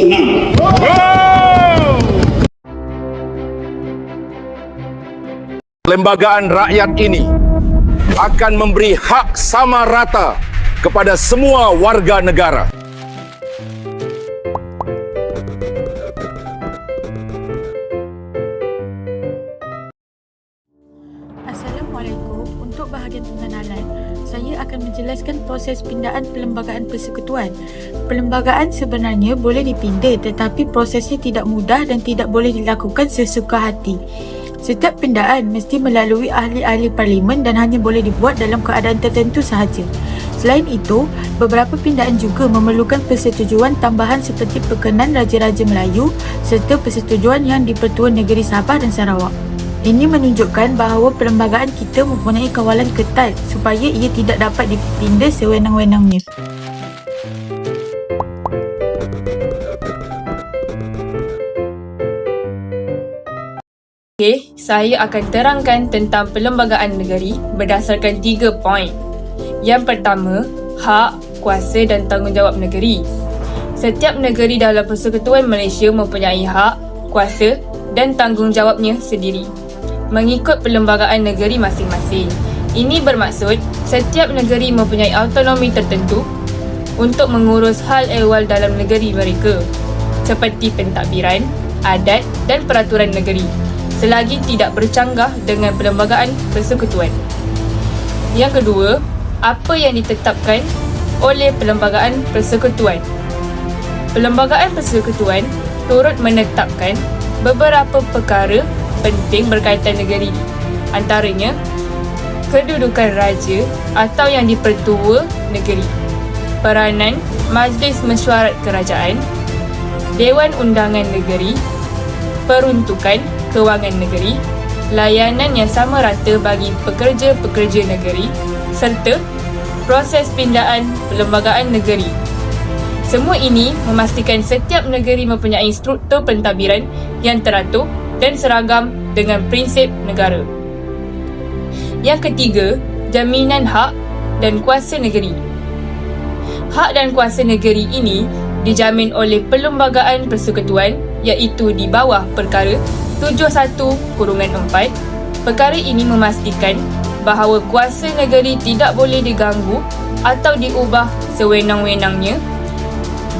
senang. Lembagaan rakyat ini akan memberi hak sama rata kepada semua warga negara. Assalamualaikum untuk bahagian pengenalan saya akan menjelaskan proses pindaan perlembagaan persekutuan. Perlembagaan sebenarnya boleh dipindah tetapi prosesnya tidak mudah dan tidak boleh dilakukan sesuka hati. Setiap pindaan mesti melalui ahli-ahli parlimen dan hanya boleh dibuat dalam keadaan tertentu sahaja. Selain itu, beberapa pindaan juga memerlukan persetujuan tambahan seperti perkenan Raja-Raja Melayu serta persetujuan yang di-Pertuan Negeri Sabah dan Sarawak. Ini menunjukkan bahawa perlembagaan kita mempunyai kawalan ketat supaya ia tidak dapat dipindah sewenang-wenangnya. Okey, saya akan terangkan tentang perlembagaan negeri berdasarkan tiga poin. Yang pertama, hak, kuasa dan tanggungjawab negeri. Setiap negeri dalam Persekutuan Malaysia mempunyai hak, kuasa dan tanggungjawabnya sendiri mengikut perlembagaan negeri masing-masing. Ini bermaksud setiap negeri mempunyai autonomi tertentu untuk mengurus hal ehwal dalam negeri mereka seperti pentadbiran, adat dan peraturan negeri selagi tidak bercanggah dengan perlembagaan persekutuan. Yang kedua, apa yang ditetapkan oleh perlembagaan persekutuan. Perlembagaan persekutuan turut menetapkan beberapa perkara penting berkaitan negeri. Antaranya, kedudukan raja atau yang dipertua negeri, peranan Majlis Mesyuarat Kerajaan, Dewan Undangan Negeri, peruntukan kewangan negeri, layanan yang sama rata bagi pekerja-pekerja negeri serta proses pindaan perlembagaan negeri. Semua ini memastikan setiap negeri mempunyai struktur pentadbiran yang teratur dan seragam dengan prinsip negara. Yang ketiga, jaminan hak dan kuasa negeri. Hak dan kuasa negeri ini dijamin oleh Perlembagaan Persekutuan iaitu di bawah perkara 71 kurungan 4. Perkara ini memastikan bahawa kuasa negeri tidak boleh diganggu atau diubah sewenang-wenangnya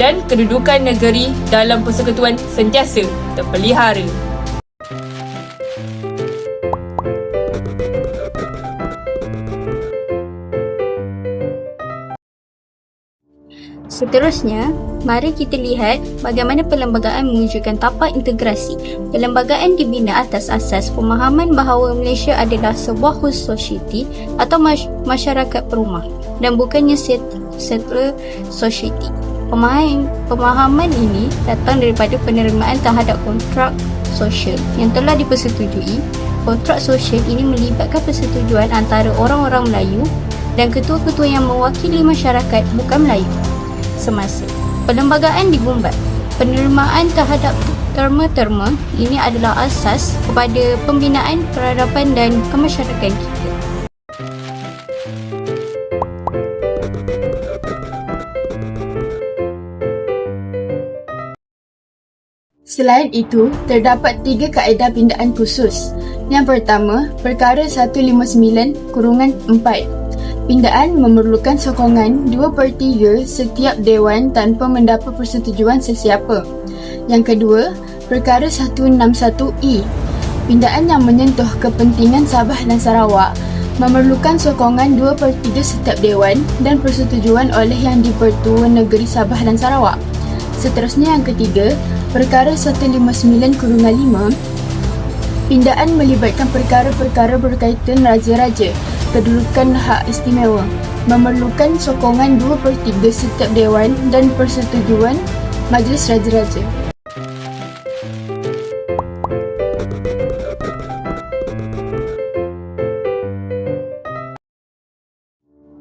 dan kedudukan negeri dalam persekutuan sentiasa terpelihara. Seterusnya, mari kita lihat bagaimana perlembagaan mewujudkan tapak integrasi. Perlembagaan dibina atas asas pemahaman bahawa Malaysia adalah sebuah khusus society atau mas- masyarakat perumah dan bukannya set- settler society. Pemahaman, pemahaman ini datang daripada penerimaan terhadap kontrak sosial yang telah dipersetujui. Kontrak sosial ini melibatkan persetujuan antara orang-orang Melayu dan ketua-ketua yang mewakili masyarakat bukan Melayu semasa. Perlembagaan digumbat. Penerimaan terhadap terma-terma ini adalah asas kepada pembinaan peradaban dan kemasyarakatan kita. Selain itu, terdapat tiga kaedah pindaan khusus. Yang pertama, perkara 159 kurungan 4. Pindaan memerlukan sokongan 2 per 3 setiap dewan tanpa mendapat persetujuan sesiapa. Yang kedua, perkara 161E. Pindaan yang menyentuh kepentingan Sabah dan Sarawak memerlukan sokongan 2 per 3 setiap dewan dan persetujuan oleh yang di-Pertua Negeri Sabah dan Sarawak. Seterusnya yang ketiga, perkara 159 kurungan 5. Pindaan melibatkan perkara-perkara berkaitan raja-raja, kedudukan hak istimewa, memerlukan sokongan 2 per 3 setiap dewan dan persetujuan Majlis Raja-Raja.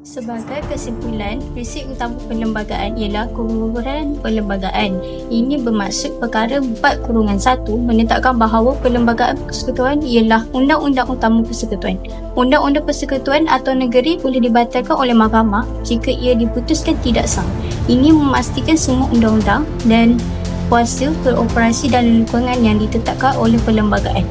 Sebagai kesimpulan, prinsip utama perlembagaan ialah keluhuran perlembagaan. Ini bermaksud perkara 4 kurungan 1 menetapkan bahawa perlembagaan persekutuan ialah undang-undang utama persekutuan. Undang-undang persekutuan atau negeri boleh dibatalkan oleh mahkamah jika ia diputuskan tidak sah. Ini memastikan semua undang-undang dan kuasa beroperasi dalam lingkungan yang ditetapkan oleh perlembagaan.